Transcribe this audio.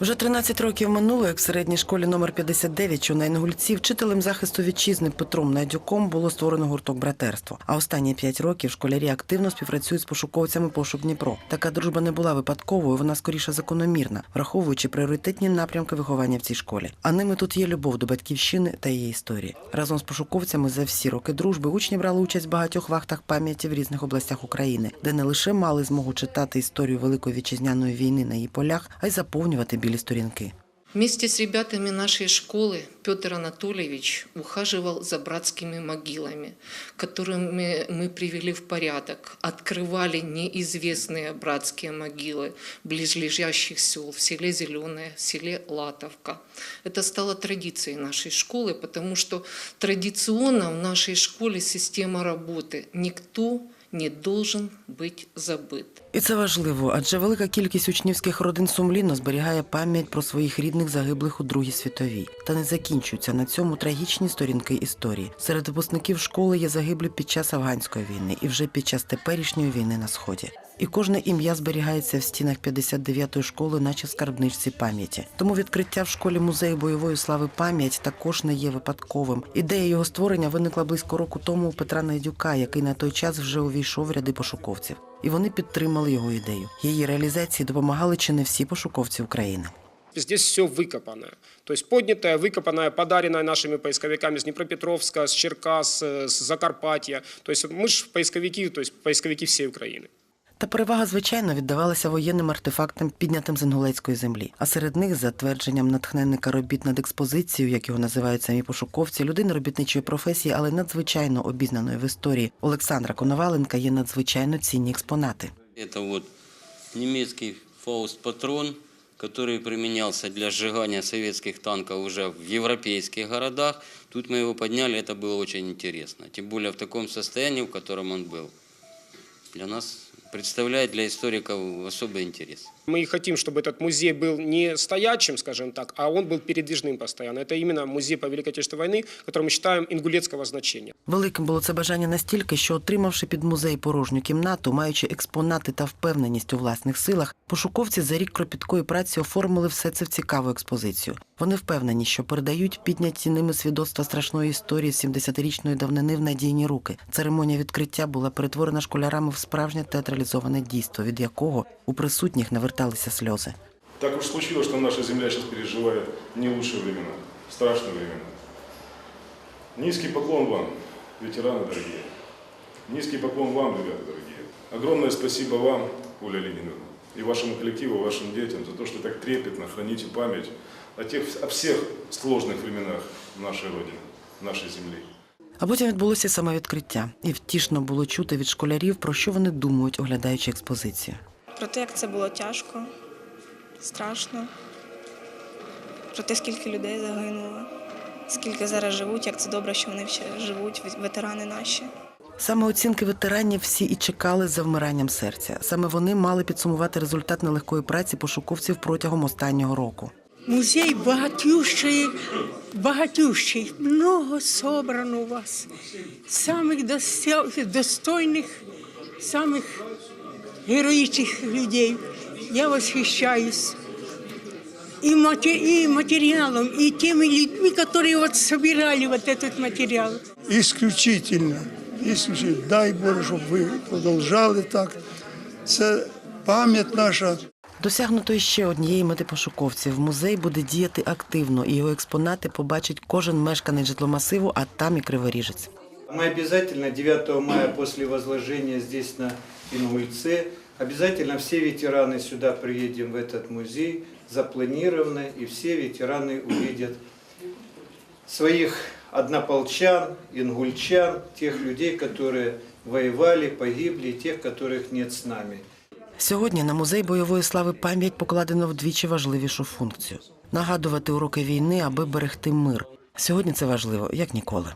Вже 13 років минуло, як в середній школі номер 59, що на Інгульці, вчителем захисту вітчизни Петром Надюком було створено гурток братерство. А останні 5 років школярі активно співпрацюють з пошуковцями пошук Дніпро. Така дружба не була випадковою, вона скоріше закономірна, враховуючи пріоритетні напрямки виховання в цій школі. А ними тут є любов до батьківщини та її історії. Разом з пошуковцями за всі роки дружби учні брали участь в багатьох вахтах пам'яті в різних областях України, де не лише мали змогу читати історію Великої вітчизняної війни на її полях, а й заповнювати білі сторінки. Вместе с ребятами нашей школы Петр Анатольевич ухаживал за братскими могилами, которыми мы привели в порядок, открывали неизвестные братские могилы близлежащих сел в селе Зеленое, в селе Латовка. Это стало традицией нашей школы, потому что традиционно в нашей школе система работы. Никто не должен быть забыт. І це важливо, адже велика кількість учнівських родин сумлінно зберігає пам'ять про своїх рідних загиблих у Другій світовій. Та не закінчуються на цьому трагічні сторінки історії. Серед випускників школи є загиблі під час афганської війни і вже під час теперішньої війни на сході. І кожне ім'я зберігається в стінах 59-ї школи, наче в скарбничці пам'яті. Тому відкриття в школі музею бойової слави пам'ять також не є випадковим. Ідея його створення виникла близько року тому у Петра Найдюка, який на той час вже увійшов в ряди пошуковців І вони підтримали його ідею. Її реалізації допомагали чи не всі пошуковці України. Здесь все выкопанное. То есть поднятое, выкопанное, подаренное нашими поисковиками с Днепропетровска, с Черкас, э, с Закарпатья. То есть мы же поисковики, то есть поисковики всей Украины. Та перевага, звичайно, віддавалася воєнним артефактам, піднятим з інгулецької землі. А серед них, за твердженням натхненника робіт над експозицією, як його називають самі пошуковці, людини робітничої професії, але надзвичайно обізнаної в історії Олександра Коноваленка є надзвичайно цінні експонати. Это вот немецкий фауст-патрон, который применялся для сжигания советских танков уже в европейских городах. Тут мы его подняли, это было очень интересно. Тем более в таком состоянии, в котором он был. Для нас представляет для историков особый интерес. Мы и хотим, чтобы этот музей был не стоячим, скажем так, а он был передвижным постоянно. Это именно музей по Великой Отечественной войны, который мы считаем ингулецкого значения. Великим було це бажання настільки, що, отримавши під музей порожню кімнату, маючи експонати та впевненість у власних силах, пошуковці за рік кропіткої праці оформили все це в цікаву експозицію. Вони впевнені, що передають підняті ними свідоцтва страшної історії 70-річної давнини в надійні руки. Церемонія відкриття була перетворена школярами в справжнє театралізоване дійство, від якого у присутніх наверталися сльози. Так уж случилось, что наша земля сейчас переживает не лучшие времена, страшные времена. Низкий поклон вам, ветераны дорогие. Низкий поклон вам, ребята дорогие. Огромное спасибо вам, Оля Лениновна, и вашему коллективу, вашим детям за то, что так трепетно храните память о, тех, о всех сложных временах нашей Родины, нашей земли. А потім відбулося саме відкриття, і втішно було чути від школярів, про що вони думають, оглядаючи експозицію. Про те, як це було тяжко, страшно. Про те, скільки людей загинуло, скільки зараз живуть, як це добре, що вони ще живуть, ветерани наші. Саме оцінки ветеранів всі і чекали за вмиранням серця. Саме вони мали підсумувати результат нелегкої праці пошуковців протягом останнього року. Музей багатющий, багатющий. Много собрано у вас. Самих дося- достойних, самих героїчних людей. Я восхищаюсь. И, мате- и материалом, и теми людьми, которые вот собирали вот этот материал. Ісключительно. Ісключительно. Дай Боже, щоб ви продовжали так. Це пам'ять наша. Досягнутої ще однієї мети пошуковців. Музей буде діяти активно, і його експонати побачить кожен мешканець житломасиву, а там і криворіжець. Мы обязательно 9 мая после возложения здесь на Ингульце, обязательно все ветераны сюда приедем в этот музей, запланировано, и все ветераны увидят своих однополчан, ингульчан, тех людей, которые воевали, погибли, и тех, которых нет с нами. Сьогодні на музей бойової слави пам'ять покладено вдвічі важливішу функцію нагадувати уроки війни, аби берегти мир. Сьогодні це важливо, як ніколи.